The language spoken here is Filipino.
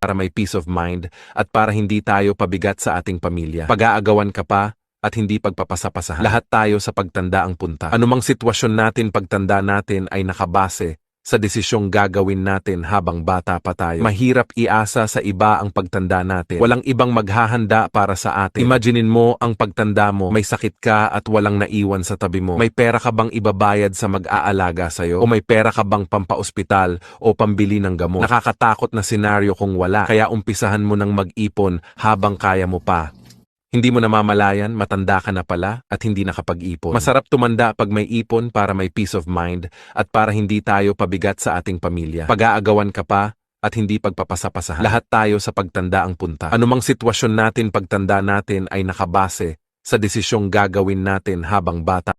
para may peace of mind at para hindi tayo pabigat sa ating pamilya. Pag-aagawan ka pa at hindi pagpapasapasahan. Lahat tayo sa pagtanda ang punta. Anumang sitwasyon natin pagtanda natin ay nakabase sa desisyong gagawin natin habang bata pa tayo. Mahirap iasa sa iba ang pagtanda natin. Walang ibang maghahanda para sa atin. Imaginein mo ang pagtanda mo, may sakit ka at walang naiwan sa tabi mo. May pera ka bang ibabayad sa mag-aalaga sa'yo? O may pera ka bang pampaospital o pambili ng gamot? Nakakatakot na senaryo kung wala, kaya umpisahan mo ng mag-ipon habang kaya mo pa. Hindi mo namamalayan, matanda ka na pala at hindi nakapag-ipon. Masarap tumanda pag may ipon para may peace of mind at para hindi tayo pabigat sa ating pamilya. Pag-aagawan ka pa at hindi pagpapasapasahan. Lahat tayo sa pagtanda ang punta. Anumang sitwasyon natin pagtanda natin ay nakabase sa desisyong gagawin natin habang bata